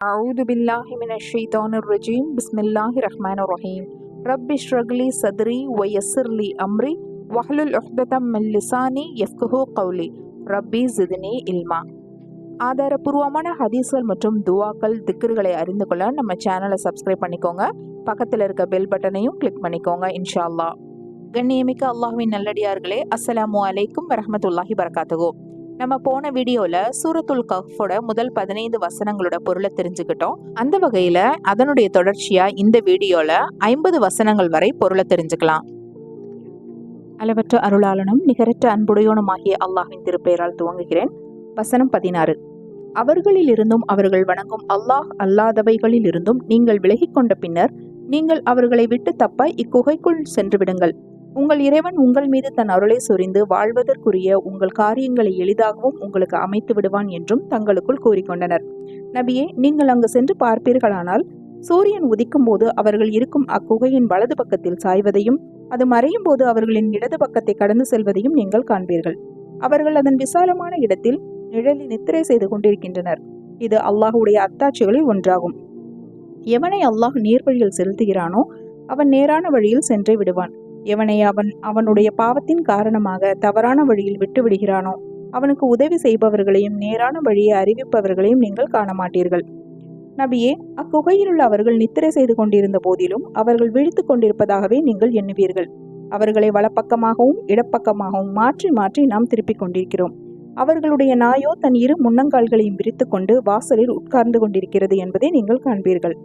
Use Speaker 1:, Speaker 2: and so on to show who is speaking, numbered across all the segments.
Speaker 1: அவுது பில்லாஹி மின ஷைதானுர் ரஜீம் பிஸ்மில்லாஹி ரஹ்மான் ரஹீம் ரப்பி ஷ்ரக்லி சத்ரி ஒயசிர்லி அம்ரி வஹ்லுல் உஹ்ததம் மின் லிசானி எஃப்குஹு கௌலி ரப்பி ஜிதினி இல்மா ஆதாரபூர்வமான ஹதீஸ்கள் மற்றும் துவாக்கள் திக்ருகளை அறிந்து கொள்ள நம்ம சேனலை சப்ஸ்கிரைப் பண்ணிக்கோங்க. பக்கத்தில் இருக்க பெல் பட்டனையும் கிளிக் பண்ணிக்கோங்க இன்ஷா அல்லாஹ். கண்ணியமிக்க அல்லாஹுவின் நல்லடியார்களே அஸ்ஸலாமு அலைக்கும் வரமத்துல்லாஹி வரகாத்துகோ நம்ம போன வீடியோல சூரத்துல் கஃபோட முதல் பதினைந்து வசனங்களோட பொருளை தெரிஞ்சுக்கிட்டோம். அந்த வகையில அதனுடைய தொடர்ச்சியா இந்த வீடியோல ஐம்பது வசனங்கள் வரை பொருளை தெரிஞ்சுக்கலாம். அளவற்ற அருளாளனும் நிகரற்ற அன்புடையோனுமாகிய அல்லாஹின் திருப்பெயரால் துவங்குகிறேன். வசனம் பதினாறு. அவர்களில் இருந்தும் அவர்கள் வணங்கும் அல்லாஹ் அல்லாதவைகளில் இருந்தும் நீங்கள் விலகிக் கொண்ட பின்னர் நீங்கள் அவர்களை விட்டு தப்ப இக்குகைக்குள் சென்று விடுங்கள் உங்கள் இறைவன் உங்கள் மீது தன் அருளை சொரிந்து வாழ்வதற்குரிய உங்கள் காரியங்களை எளிதாகவும் உங்களுக்கு அமைத்து விடுவான் என்றும் தங்களுக்குள் கூறிக்கொண்டனர். நபியே நீங்கள் அங்கு சென்று பார்ப்பீர்களானால் சூரியன் உதிக்கும் போது அவர்கள் இருக்கும் அக்குகையின் வலது பக்கத்தில் சாய்வதையும் அது மறையும் போது அவர்களின் இடது பக்கத்தை கடந்து செல்வதையும் நீங்கள் காண்பீர்கள். அவர்கள் அதன் விசாலமான இடத்தில் நிழலி நித்திரை செய்து கொண்டிருக்கின்றனர். இது அல்லாஹுடைய அத்தாட்சிகளில் ஒன்றாகும். எவனை அல்லாஹ் நேர்வழியில் செலுத்துகிறானோ அவன் நேரான வழியில் சென்றே விடுவான். எவனை அவன் அவனுடைய பாவத்தின் காரணமாக தவறான வழியில் விட்டு விடுகிறானோ அவனுக்கு உதவி செய்பவர்களையும் நேரான வழியை அறிவிப்பவர்களையும் நீங்கள் காண மாட்டீர்கள் நபியே அக்குகையிலுள்ள அவர்கள் நித்திரை செய்து கொண்டிருந்த போதிலும் அவர்கள் விழித்துக் கொண்டிருப்பதாகவே நீங்கள் எண்ணுவீர்கள். அவர்களை வலப்பக்கமாகவும் இடப்பக்கமாகவும் மாற்றி மாற்றி நாம் திருப்பிக் கொண்டிருக்கிறோம். அவர்களுடைய நாயோ தன் இரு முன்னங்கால்களையும் விரித்து கொண்டு வாசலில் உட்கார்ந்து கொண்டிருக்கிறது என்பதை நீங்கள் காண்பீர்கள்.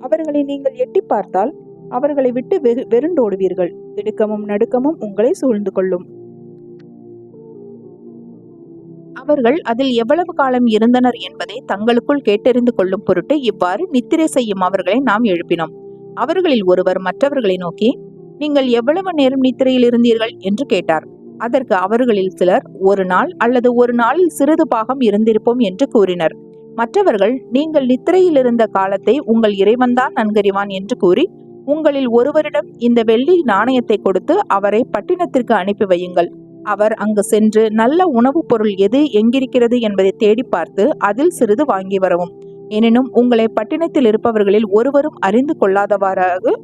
Speaker 1: அவர்களை நீங்கள் எட்டி பார்த்தால் அவர்களை விட்டு வெகு வெருண்டோடுவீர்கள் திடுக்கமும் நடுக்கமும் உங்களை சூழ்ந்து கொள்ளும். அவர்கள் அதில் எவ்வளவு காலம் இருந்தனர் என்பதை தங்களுக்குள் கேட்டறிந்து கொள்ளும் பொருட்டு இவ்வாறு நித்திரை செய்யும் அவர்களை நாம் எழுப்பினோம். அவர்களில் ஒருவர் மற்றவர்களை நோக்கி நீங்கள் எவ்வளவு நேரம் நித்திரையில் இருந்தீர்கள்? என்று கேட்டார். அதற்கு அவர்களில் சிலர் ஒரு நாள் அல்லது ஒரு நாளில் சிறிது பாகம் இருந்திருப்போம் என்று கூறினர். மற்றவர்கள் நீங்கள் நித்திரையில் இருந்த காலத்தை உங்கள் இறைவன்தான் நன்கறிவான் என்று கூறி உங்களில் ஒருவரிடம் இந்த வெள்ளி நாணயத்தை கொடுத்து அவரை பட்டினத்திற்கு அனுப்பி வையுங்கள். அவர் அங்கு சென்று நல்ல உணவுப் பொருள் எது எங்கிருக்கிறது என்பதை தேடி பார்த்து அதில் சிறிது வாங்கி வரவும். எனினும் உங்களை பட்டினத்தில் இருப்பவர்களில் ஒருவரும் அறிந்து கொள்ளாதவாறாக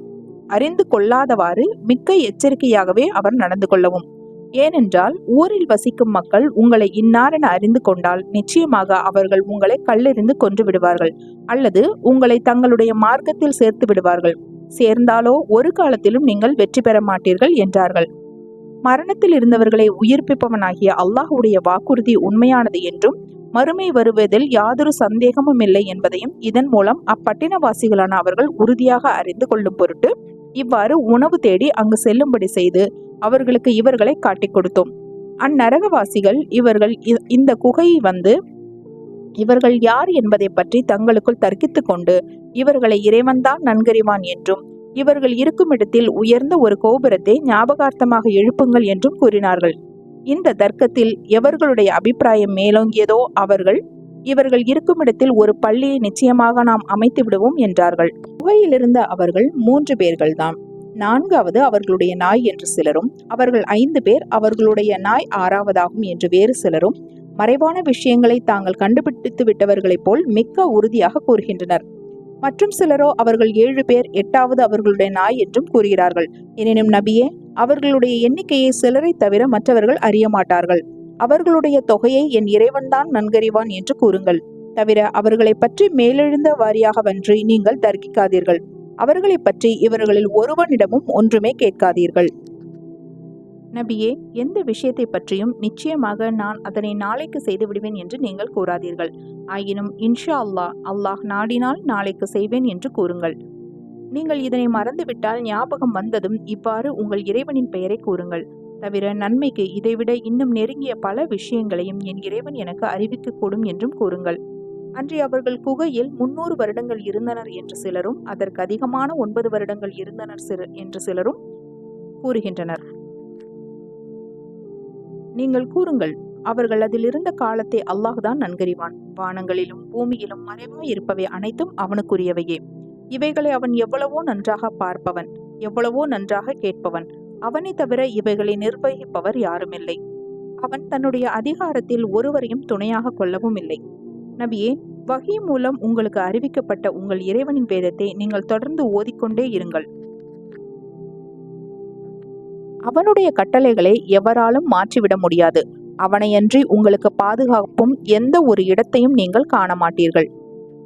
Speaker 1: அறிந்து கொள்ளாதவாறு மிக்க எச்சரிக்கையாகவே அவர் நடந்து கொள்ளவும். ஏனென்றால் ஊரில் வசிக்கும் மக்கள் உங்களை இன்னாரென அறிந்து கொண்டால் நிச்சயமாக அவர்கள் உங்களை கல்லெறிந்து கொன்று விடுவார்கள் அல்லது உங்களை தங்களுடைய மார்க்கத்தில் சேர்த்து விடுவார்கள். சேர்ந்தாலோ ஒரு காலத்திலும் நீங்கள் வெற்றி பெற மாட்டீர்கள் என்றார்கள். மரணத்தில் இருந்தவர்களை உயிர்ப்பிப்பவனாகிய அல்லாஹுடைய வாக்குறுதி உண்மையானது என்றும் மறுமை வருவதில் யாதொரு சந்தேகமும் இல்லை என்பதையும் இதன் மூலம் அப்பட்டினவாசிகளான அவர்கள் உறுதியாக அறிந்து கொள்ளும் பொருட்டு இவ்வாறு உணவு தேடி அங்கு செல்லும்படி செய்து அவர்களுக்கு இவர்களை காட்டிக் கொடுத்தோம். அந்நரகவாசிகள் இவர்கள் இந்த குகையை வந்து இவர்கள் யார் என்பதை பற்றி தங்களுக்குள் தர்க்கித்துக் கொண்டு இவர்களை இறைவன்தான் நன்கறிவான் என்றும் இவர்கள் இருக்கும் இடத்தில் உயர்ந்த ஒரு கோபுரத்தை ஞாபகார்த்தமாக எழுப்புங்கள் என்றும் கூறினார்கள். இந்த தர்க்கத்தில் எவர்களுடைய அபிப்பிராயம் மேலோங்கியதோ அவர்கள் இவர்கள் இருக்கும் இடத்தில் ஒரு பள்ளியை நிச்சயமாக நாம் அமைத்து விடுவோம் என்றார்கள். குகையிலிருந்த அவர்கள் மூன்று பேர்கள்தான் நான்காவது அவர்களுடைய நாய் என்று சிலரும் அவர்கள் ஐந்து பேர் அவர்களுடைய நாய் ஆறாவதாகும் என்று வேறு சிலரும் மறைவான விஷயங்களை தாங்கள் கண்டுபிடித்து விட்டவர்களைப் போல் மிக்க உறுதியாக கூறுகின்றனர். மற்றும் சிலரோ அவர்கள் ஏழு பேர் எட்டாவது அவர்களுடைய நாய் என்றும் கூறுகிறார்கள். எனினும் நபியே அவர்களுடைய எண்ணிக்கையை சிலரை தவிர மற்றவர்கள் அறிய மாட்டார்கள். அவர்களுடைய தொகையை என் இறைவன்தான் நன்கறிவான் என்று கூறுங்கள். தவிர அவர்களை பற்றி மேலெழுந்த வாரியாகவன்றி நீங்கள் தர்க்கிக்காதீர்கள். அவர்களை பற்றி இவர்களில் ஒருவனிடமும் ஒன்றுமே கேட்காதீர்கள். நபியே எந்த விஷயத்தை பற்றியும் நிச்சயமாக நான் அதனை நாளைக்கு செய்து விடுவேன் என்று நீங்கள் கூறாதீர்கள். ஆயினும் இன்ஷா அல்லாஹ் அல்லாஹ் நாடினால் நாளைக்கு செய்வேன் என்று கூறுங்கள். நீங்கள் இதனை மறந்துவிட்டால் ஞாபகம் வந்ததும் இவ்வாறு உங்கள் இறைவனின் பெயரை கூறுங்கள். தவிர நன்மைக்கு இதைவிட இன்னும் நெருங்கிய பல விஷயங்களையும் என் இறைவன் எனக்கு அறிவிக்கக்கூடும் என்றும் கூறுங்கள். அன்றி அவர்கள் குகையில் முன்னூறு வருடங்கள் இருந்தனர் என்று சிலரும் அதற்கு அதிகமான ஒன்பது வருடங்கள் இருந்தனர் என்று சிலரும் கூறுகின்றனர். நீங்கள் கூறுங்கள் அவர்கள் அதில் இருந்த காலத்தை அல்லாஹ்தான் நன்கறிவான். வானங்களிலும் பூமியிலும் மறைவாய் இருப்பவை அனைத்தும் அவனுக்குரியவையே. இவைகளை அவன் எவ்வளவோ நன்றாக பார்ப்பவன் எவ்வளவோ நன்றாக கேட்பவன். அவனை தவிர இவைகளை நிர்வகிப்பவர் யாருமில்லை. அவன் தன்னுடைய அதிகாரத்தில் ஒருவரையும் துணையாக கொள்ளவும் இல்லை. நபியே வகி மூலம் உங்களுக்கு அறிவிக்கப்பட்ட உங்கள் இறைவனின் வேதத்தை நீங்கள் தொடர்ந்து ஓதிக்கொண்டே இருங்கள். அவனுடைய கட்டளைகளை எவராலும் மாற்றிவிட முடியாது. அவனையன்றி உங்களுக்கு பாதுகாப்பும் எந்த ஒரு இடத்தையும் நீங்கள் காண மாட்டீர்கள்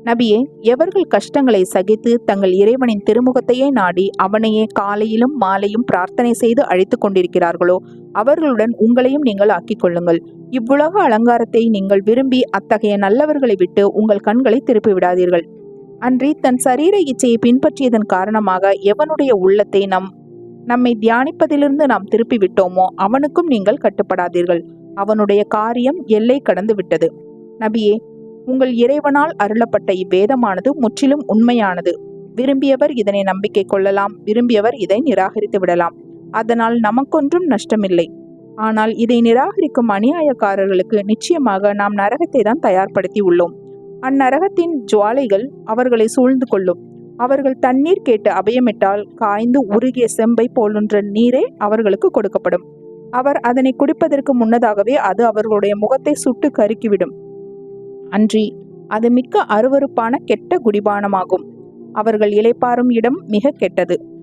Speaker 1: நபியே எவர்கள் கஷ்டங்களை சகித்து தங்கள் இறைவனின் திருமுகத்தையே நாடி அவனையே காலையிலும் மாலையும் பிரார்த்தனை செய்து அழைத்து கொண்டிருக்கிறார்களோ அவர்களுடன் உங்களையும் நீங்கள் ஆக்கிக் கொள்ளுங்கள். இவ்வுலக அலங்காரத்தை நீங்கள் விரும்பி அத்தகைய நல்லவர்களை விட்டு உங்கள் கண்களை திருப்பி விடாதீர்கள். அன்றி தன் சரீர இச்சையை பின்பற்றியதன் காரணமாக எவனுடைய உள்ளத்தை நம் நம்மை தியானிப்பதிலிருந்து நாம் திருப்பி விட்டோமோ அவனுக்கும் நீங்கள் கட்டுப்படாதீர்கள். அவனுடைய காரியம் எல்லை கடந்து விட்டது நபியே உங்கள் இறைவனால் அருளப்பட்ட இவ்வேதமானது முற்றிலும் உண்மையானது. விரும்பியவர் இதனை நம்பிக்கை கொள்ளலாம் விரும்பியவர் இதை நிராகரித்து விடலாம். அதனால் நமக்கொன்றும் நஷ்டமில்லை. ஆனால் இதை நிராகரிக்கும் அநியாயக்காரர்களுக்கு நிச்சயமாக நாம் நரகத்தை தான் தயார்படுத்தி உள்ளோம். அந்நரகத்தின் ஜுவாலைகள் அவர்களை சூழ்ந்து கொள்ளும். அவர்கள் தண்ணீர் கேட்டு அபயமிட்டால் காய்ந்து உருகிய செம்பை போலுன்ற நீரே அவர்களுக்கு கொடுக்கப்படும். அவர் அதனை குடிப்பதற்கு முன்னதாகவே அது அவர்களுடைய முகத்தை சுட்டு கருக்கிவிடும். அன்றி அது மிக்க அருவருப்பான கெட்ட குடிபானமாகும். அவர்கள் இளைப்பாறும் இடம் மிக கெட்டது.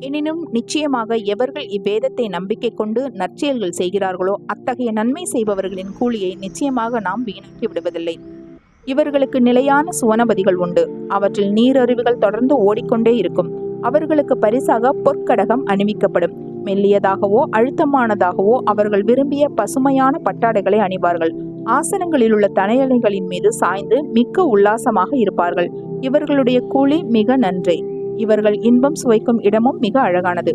Speaker 1: எனினும் நிச்சயமாக எவர்கள் இவ்வேதத்தை நம்பிக்கை கொண்டு நற்செயல்கள் செய்கிறார்களோ அத்தகைய நன்மை செய்பவர்களின் கூலியை நிச்சயமாக நாம் வீணாக்கி விடுவதில்லை. இவர்களுக்கு நிலையான சுவனபதிகள் உண்டு. அவற்றில் நீரருவிகள் தொடர்ந்து ஓடிக்கொண்டே இருக்கும். அவர்களுக்கு பரிசாக பொற்கடகம் அணிவிக்கப்படும். மெல்லியதாகவோ அழுத்தமானதாகவோ அவர்கள் விரும்பிய பசுமையான பட்டாடைகளை அணிவார்கள். ஆசனங்களில் உள்ள தனையலைகளின் மீது சாய்ந்து மிக்க உல்லாசமாக இருப்பார்கள். இவர்களுடைய கூலி மிக நன்றே. இவர்கள் இன்பம் சுவைக்கும் இடமும் மிக அழகானது.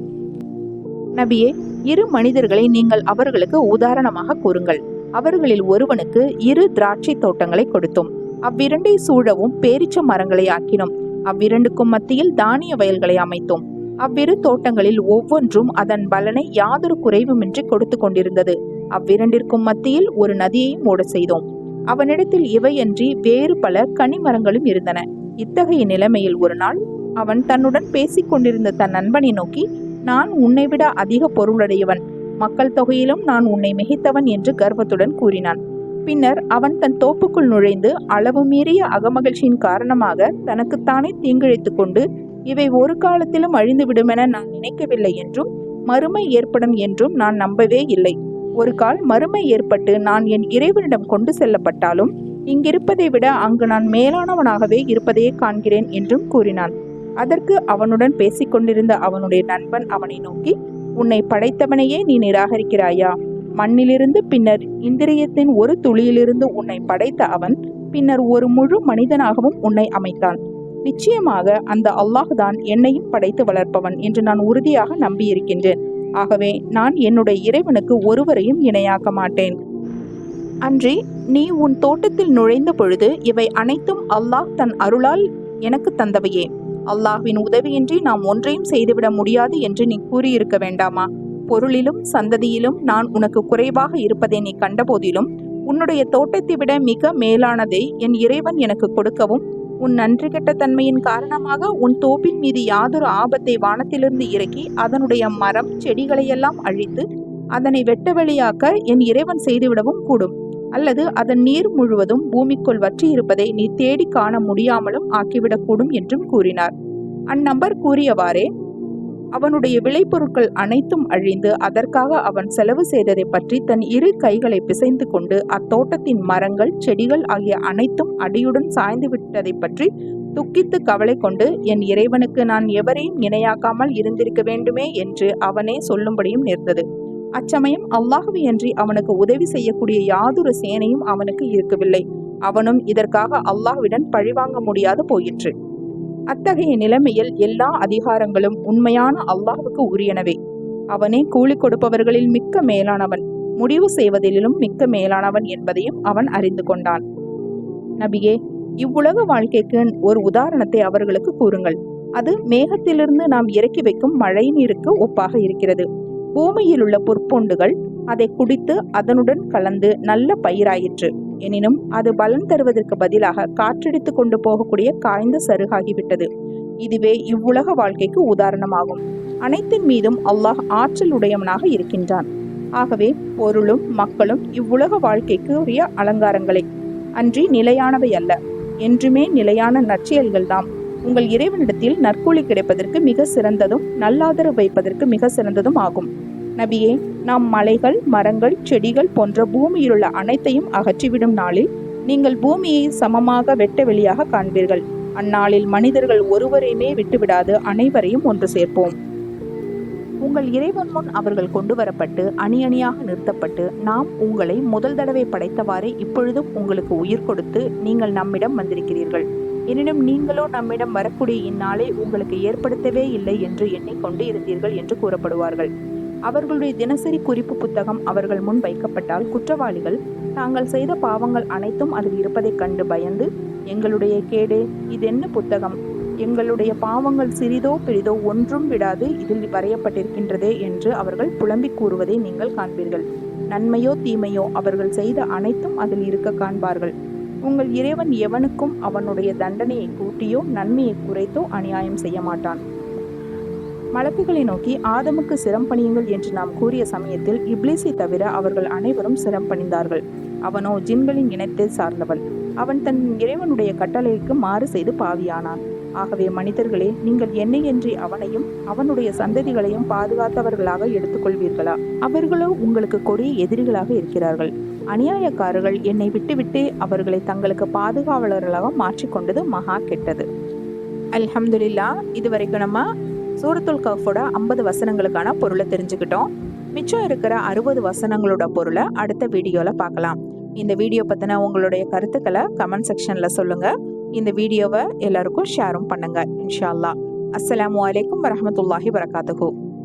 Speaker 1: நபியே இரு மனிதர்களை நீங்கள் அவர்களுக்கு உதாரணமாக கூறுங்கள். அவர்களில் ஒருவனுக்கு இரு திராட்சை தோட்டங்களை கொடுத்தோம். அவ்விரண்டை சூழவும் பேரிச்ச மரங்களை ஆக்கினோம். அவ்விரண்டுக்கும் மத்தியில் தானிய வயல்களை அமைத்தோம். அவ்விரு தோட்டங்களில் ஒவ்வொன்றும் அதன் பலனை யாதொரு குறைவுமின்றி கொடுத்து கொண்டிருந்தது. அவ்விரண்டிற்கும் மத்தியில் ஒரு நதியை மூட செய்தோம். அவனிடத்தில் இவையன்றி வேறு பல கனிமரங்களும் இருந்தன. இத்தகைய நிலைமையில் ஒரு நாள் அவன் தன்னுடன் பேசிக் கொண்டிருந்த தன் நண்பனை நோக்கி நான் உன்னை விட அதிக பொருளுடையவன். மக்கள் தொகையிலும் நான் உன்னை மிகைத்தவன் என்று கர்வத்துடன் கூறினான். பின்னர் அவன் தன் தோப்புக்குள் நுழைந்து அளவு மீறிய அகமகிழ்ச்சியின் காரணமாக தனக்குத்தானே தீங்கிழைத்து கொண்டு இவை ஒரு காலத்திலும் அழிந்துவிடுமென நான் நினைக்கவில்லை என்றும் மறுமை ஏற்படும் என்றும் நான் நம்பவே இல்லை. ஒரு கால் மறுமை ஏற்பட்டு நான் என் இறைவனிடம் கொண்டு செல்லப்பட்டாலும் இங்கிருப்பதை விட அங்கு நான் மேலானவனாகவே இருப்பதையே காண்கிறேன் என்றும் கூறினான். அதற்கு அவனுடன் பேசிக்கொண்டிருந்த அவனுடைய நண்பன் அவனை நோக்கி உன்னை படைத்தவனையே நீ நிராகரிக்கிறாயா? மண்ணிலிருந்து பின்னர் இந்திரியத்தின் ஒரு துளியிலிருந்து உன்னை படைத்த அவன் பின்னர் ஒரு முழு மனிதனாகவும் உன்னை அமைத்தான். நிச்சயமாக அந்த அல்லாஹ்தான் என்னையும் படைத்து வளர்ப்பவன் என்று நான் உறுதியாக நம்பியிருக்கின்றேன். ஆகவே நான் என்னுடைய இறைவனுக்கு ஒருவரையும் இணையாக்க மாட்டேன். அன்றி நீ உன் தோட்டத்தில் நுழைந்த பொழுது இவை அனைத்தும் அல்லாஹ் தன் அருளால் எனக்கு தந்தவையே. அல்லாஹ்வின் உதவியின்றி நாம் ஒன்றையும் செய்துவிட முடியாது என்று நீ கூறியிருக்க வேண்டாமா? பொருளிலும் சந்ததியிலும் நான் உனக்கு குறைவாக இருப்பதை நீ கண்டபோதிலும் உன்னுடைய தோட்டத்தை விட மிக மேலானதை என் இறைவன் எனக்கு கொடுக்கவும் உன் நன்றி கெட்ட தன்மையின் காரணமாக உன் தோப்பின் மீது யாதொரு ஆபத்தை வானத்திலிருந்து இறக்கி அதனுடைய மரம் செடிகளையெல்லாம் அழித்து அதனை வெட்ட வெளியாக்க என் இறைவன் செய்துவிடவும் கூடும். அல்லது அதன் நீர் முழுவதும் பூமிக்குள் வற்றி இருப்பதை நீ தேடி காண முடியாமலும் ஆக்கிவிடக்கூடும் என்றும் கூறினார். அந்நபர் கூறியவாறே அவனுடைய விளைபொருட்கள் அனைத்தும் அழிந்து அதற்காக அவன் செலவு செய்ததை பற்றி தன் இரு கைகளை பிசைந்து கொண்டு அத்தோட்டத்தின் மரங்கள் செடிகள் ஆகிய அனைத்தும் அடியுடன் சாய்ந்து விட்டதை பற்றி துக்கித்து கவலை கொண்டு என் இறைவனுக்கு நான் எவரையும் இணையாக்காமல் இருந்திருக்க வேண்டுமே என்று அவனே சொல்லும்படியும் நேர்ந்தது. அச்சமயம் அல்லாஹுவையன்றி அவனுக்கு உதவி செய்யக்கூடிய யாதொரு சேனையும் அவனுக்கு இருக்கவில்லை. அவனும் இதற்காக அல்லாஹ்விடன் பழிவாங்க முடியாது போயிற்று. அத்தகைய நிலைமையில் எல்லா அதிகாரங்களும் உண்மையான அல்லாஹுக்கு உரியனவே. அவனே கூலி கொடுப்பவர்களில் மிக்க மேலானவன் முடிவு செய்வதிலும் மிக்க மேலானவன் என்பதையும் அவன் அறிந்து கொண்டான். நபியே இவ்வுலக வாழ்க்கைக்கு ஒரு உதாரணத்தை அவர்களுக்கு கூறுங்கள். அது மேகத்திலிருந்து நாம் இறக்கி வைக்கும் மழை நீருக்கு ஒப்பாக இருக்கிறது. பூமியில் உள்ள பொற்பொண்டுகள் அதை குடித்து அதனுடன் கலந்து நல்ல பயிராயிற்று. எனினும் அது பலன் தருவதற்கு பதிலாக காற்றடித்து கொண்டு போகக்கூடிய காய்ந்த சருகாகிவிட்டது. இதுவே இவ்வுலக வாழ்க்கைக்கு உதாரணமாகும். அனைத்தின் மீதும் அல்லாஹ் ஆற்றல் உடையவனாக இருக்கின்றான். ஆகவே பொருளும் மக்களும் இவ்வுலக வாழ்க்கைக்கு உரிய அலங்காரங்களே. அன்றி நிலையானவை அல்ல. என்றுமே நிலையான நற்செயல்கள்தாம். உங்கள் இறைவனிடத்தில் நற்கூலி கிடைப்பதற்கு மிக சிறந்ததும் நல்லாதரவு வைப்பதற்கு மிக சிறந்ததும் ஆகும். நபியே நாம் மலைகள் மரங்கள் செடிகள் போன்ற பூமியிலுள்ள அனைத்தையும் அகற்றிவிடும் நாளில் நீங்கள் பூமியை சமமாக வெட்ட வெளியாக காண்பீர்கள். அந்நாளில் மனிதர்கள் ஒருவரையுமே விட்டுவிடாது அனைவரையும் ஒன்று சேர்ப்போம். உங்கள் இறைவன் முன் அவர்கள் கொண்டு வரப்பட்டு அணி அணியாக நிறுத்தப்பட்டு நாம் உங்களை முதல் தடவை படைத்தவாறே இப்பொழுதும் உங்களுக்கு உயிர் கொடுத்து நீங்கள் நம்மிடம் வந்திருக்கிறீர்கள். எனினும் நீங்களோ நம்மிடம் வரக்கூடிய இந்நாளை உங்களுக்கு ஏற்படுத்தவே இல்லை என்று எண்ணிக்கொண்டு இருந்தீர்கள் என்று கூறப்படுவார்கள். அவர்களுடைய தினசரி குறிப்பு புத்தகம் அவர்கள் முன் வைக்கப்பட்டால் குற்றவாளிகள் தாங்கள் செய்த பாவங்கள் அனைத்தும் அதில் இருப்பதைக் கண்டு பயந்து எங்களுடைய கேடு இதென்ன புத்தகம்? எங்களுடைய பாவங்கள் சிறிதோ பெரிதோ ஒன்றும் விடாது இதில் வரையப்பட்டிருக்கின்றதே என்று அவர்கள் புலம்பிக் கூறுவதை நீங்கள் காண்பீர்கள். நன்மையோ தீமையோ அவர்கள் செய்த அனைத்தும் அதில் இருக்க காண்பார்கள். உங்கள் இறைவன் எவனுக்கும் அவனுடைய தண்டனையை கூட்டியோ நன்மையை குறைத்தோ அநியாயம் செய்ய மாட்டான். மலக்குகளை நோக்கி ஆதமுக்கு சிரம் பணியுங்கள் என்று நாம் கூறிய சமயத்தில் இப்ளீஸை தவிர அவர்கள் அனைவரும் சிரம் பணிந்தார்கள். அவனோ ஜின்களின் இனத்தை சார்ந்தவன் அவன் தன் இறைவனுடைய கட்டளைக்கு மாறு செய்து பாவியானான். ஆகவே மனிதர்களே நீங்கள் என்னையன்றி அவனையும் அவனுடைய சந்ததிகளையும் பாதுகாத்தவர்களாக எடுத்துக்கொள்வீர்களா? அவர்களோ உங்களுக்கு கொடிய எதிரிகளாக இருக்கிறார்கள். அநியாயக்காரர்கள் என்னை விட்டுவிட்டு அவர்களை தங்களுக்கு பாதுகாவலர்களாக மாற்றிக்கொண்டது மகா கெட்டது. அல்ஹம்துலில்லா இது வரைக்கும் நம்ம சூரத்துல் கஃபோட ஐம்பது வசனங்களுக்கான பொருளை தெரிஞ்சுக்கிட்டோம். மிச்சம் இருக்கிற அறுபது வசனங்களோட பொருளை அடுத்த வீடியோவில் பார்க்கலாம். இந்த வீடியோ பற்றின உங்களுடைய கருத்துக்களை கமெண்ட் செக்ஷனில் சொல்லுங்கள் இந்த வீடியோவை எல்லாருக்கும் ஷேரும் பண்ணுங்க இன்ஷா அல்லாஹ் அஸ்ஸலாமு அலைக்கும் வரஹ்மத்துல்லாஹி வரகாத்துஹு